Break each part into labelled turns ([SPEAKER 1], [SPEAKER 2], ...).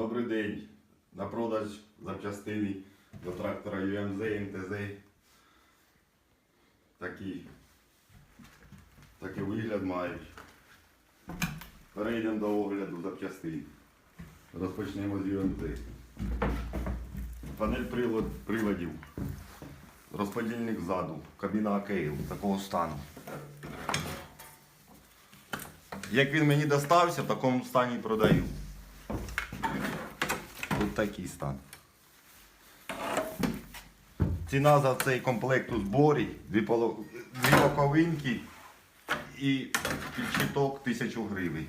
[SPEAKER 1] Добрий день. На продаж запчастини до трактора UMZ, МТЗ. Такий, такий вигляд мають. Перейдемо до огляду запчастин. Розпочнемо з UMZ. Панель прилад, приладів. Розподільник ззаду. Кабіна АКЛ такого стану. Як він мені достався, в такому стані продаю. Такий стан. Ціна за цей комплект у зборі, дві, поло... дві боковинки і підщиток 1000 гривень.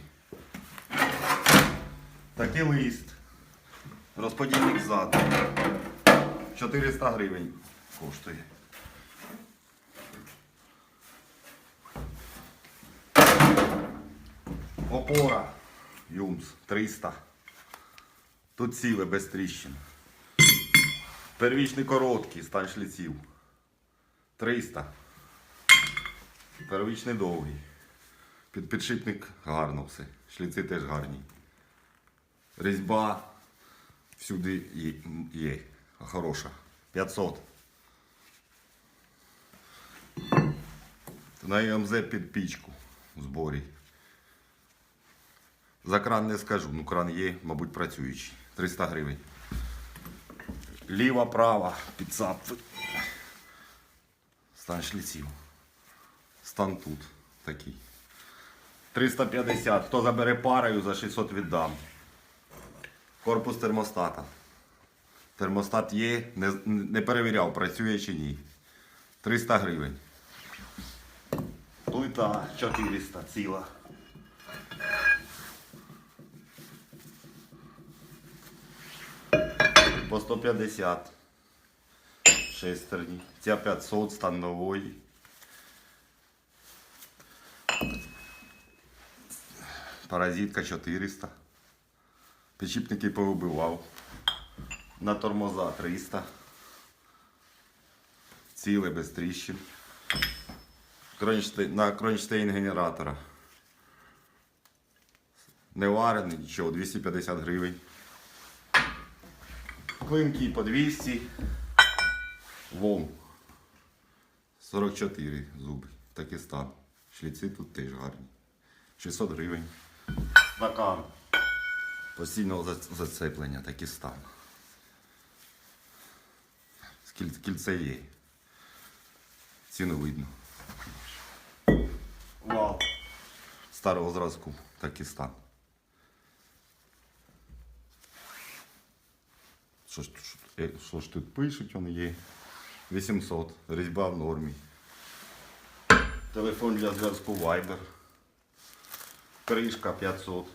[SPEAKER 1] Такий лист. Розподільник ззаду. 400 гривень коштує. Опора Юмс 300. Тут ціле без тріщин. Первічний короткий стан шліців. 300. Первічний довгий. Під підшипник гарно все. Шліци теж гарні. Різьба всюди є. Хороша. 500. На МЗ під пічку в зборі. За кран не скажу, ну кран є, мабуть, працюючий. 300 гривень. Ліва, права, підсап. Стан шліців. Стан тут такий. 350. Хто забере парою, за 600 віддам. Корпус термостата. Термостат є, не, не перевіряв, працює чи ні. 300 гривень. Плита 400 ціла. По 150 шестерні. Ця 500 стан нової. Паразитка 400. Підшипники повибивав. На тормоза 300. Ціле без тріщин. Кронштейн- На кронштейн генератора. Не варений, нічого, 250 гривень. Клинки по 200. Вом. 44 зуби. Такий стан. Шліці тут теж гарні. 600 гривень. Стакан. Постійного зацеплення, такий стан. Кільце є. Ціну видно. Вау. Старого зразку, такий стан. Що ж, що, е, ж тут пишуть, він є. 800. Різьба в нормі. Телефон для зв'язку Viber. Кришка 500.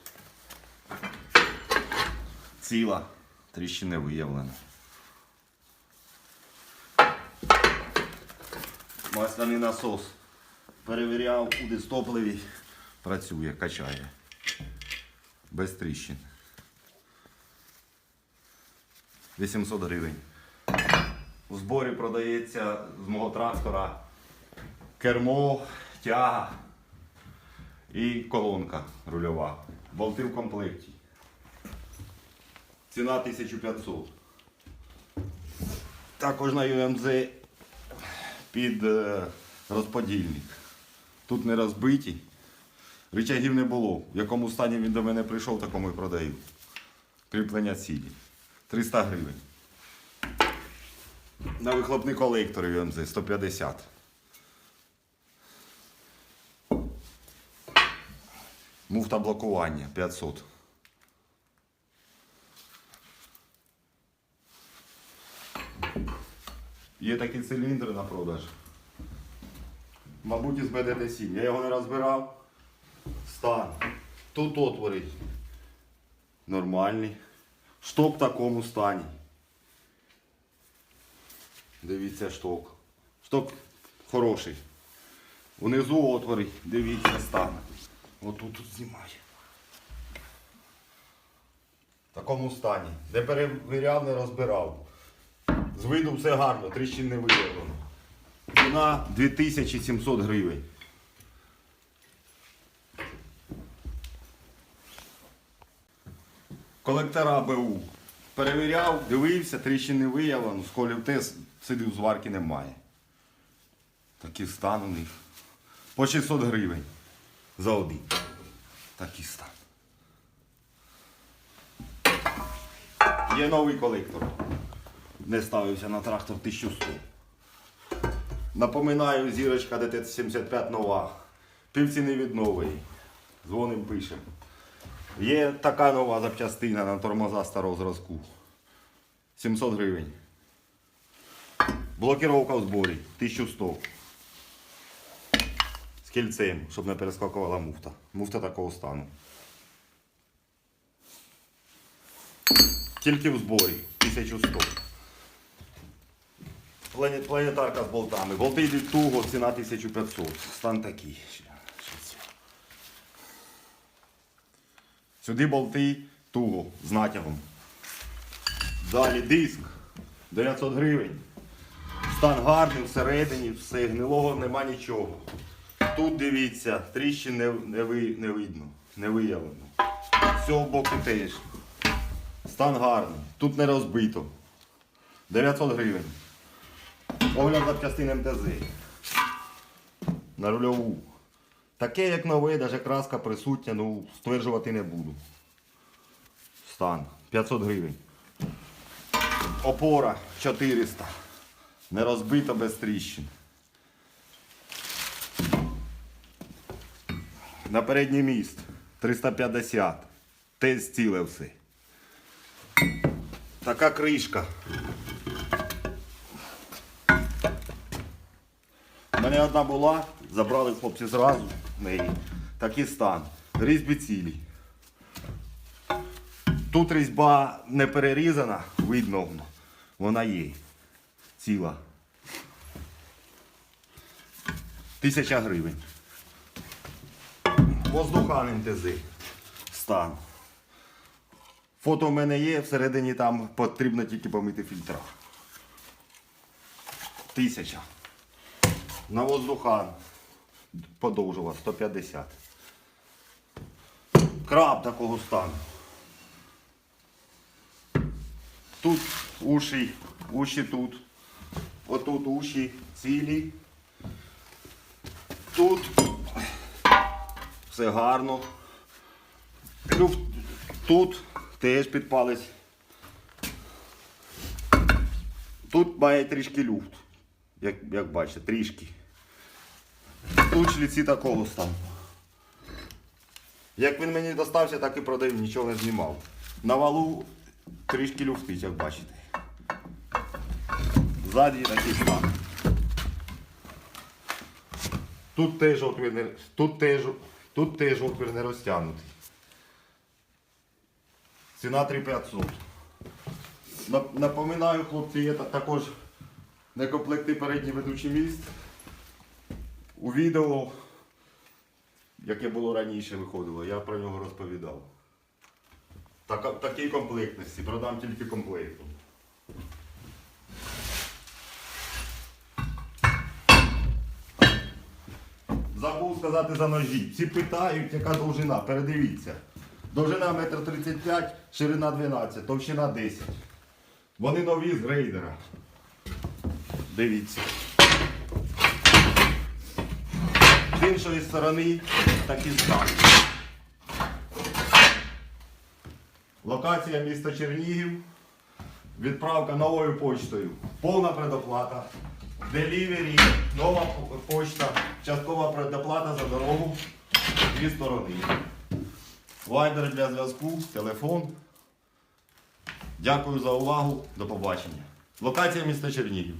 [SPEAKER 1] Ціла. Тріщини виявлено. Масляний насос. Перевіряв у дистопливі. Працює, качає. Без тріщин. 800 гривень. У зборі продається з мого трактора кермо, тяга і колонка рульова. Болти в комплекті. Ціна 1500. Також на UMZ під е, розподільник. Тут не розбиті. Рычагів не було. В якому стані він до мене прийшов, такому і продаю. Кріплення цілі. 300 гривень. На вихлопний колектор UMZ 150. Муфта блокування 500. Є такі циліндри на продаж. Мабуть, із БДТ-7. Я його не розбирав. Стан. Тут отвори. Нормальний. Шток в такому стані. Дивіться шток. Шток хороший. Внизу отвори, дивіться стан. Отут тут знімає. В такому стані. Не перевіряв, не розбирав. З виду все гарно, тріщин не виявлено. Ціна 2700 гривень. Колектора БУ. Перевіряв, дивився, тріщин не виявлено, сколів тест, сидів зварки немає. Такий стан у них. По 600 гривень за один. Такий стан. Є новий колектор. Не ставився на трактор 1100. Напоминаю, зірочка ДТ-75 нова. Півціни від нової. Дзвоним пишемо. Є така нова запчастина на тормоза старого зразку. 700 гривень. Блокіровка в зборі 1100. З кільцем, щоб не перескакувала муфта. Муфта такого стану. Тільки в зборі 1100. Плані- Планетарка з болтами. Болти йдуть туго, ціна 1500. Стан такий. Сюди болти туго з натягом. Далі диск 900 гривень. Стан гарний, всередині, все, гнилого нема нічого. Тут дивіться, тріщин не, не, ви, не видно, не виявлено. З цього боку теж. Стан гарний. Тут не розбито. 900 гривень. Огляд запчастин МТЗ. На рульову. Таке, як нове, навіть краска присутня, ну стверджувати не буду. Стан 500 гривень. Опора 400. Не розбита без тріщин. На передній міст 350. Теж ціле все. Така кришка. У мене одна була, забрали хлопці зразу неї. Такий стан. Різьби цілі. Тут різьба не перерізана, видно, вона є. Ціла. Тисяча гривень. Воздухан МТЗ. Стан. Фото в мене є, всередині там потрібно тільки помити фільтра. Тисяча. На воздухан подовжував 150. Краб такого стану. Тут уші, уші тут. Отут уші цілі. Тут все гарно. Люфт тут теж підпалець. Тут має трішки люфт. Як, як бачите, трішки. Тут шліці такого стану. Як він мені достався, так і продав, нічого не знімав. На валу трішки люфтить, як бачите. Ззаді такий стан. Тут теж отвір не, тут теж, тут теж отвір не розтягнутий. Ціна 3500. Нап- Напоминаю, хлопці, є та- також некомплектний передній ведучий міст. У відео, яке було раніше виходило, я про нього розповідав. Така, такій комплектності, продам тільки комплектом. Забув сказати за ножі. Всі питають, яка довжина. Передивіться. Довжина 1,35 м, ширина 12, товщина 10. Вони нові з грейдера. Дивіться. З іншої сторони такі стан. Локація міста Чернігів. Відправка новою почтою. Повна предоплата. Делівері, нова почта, часткова предоплата за дорогу. Дві сторони. Вайбер для зв'язку, телефон. Дякую за увагу. До побачення. Локація міста Чернігів.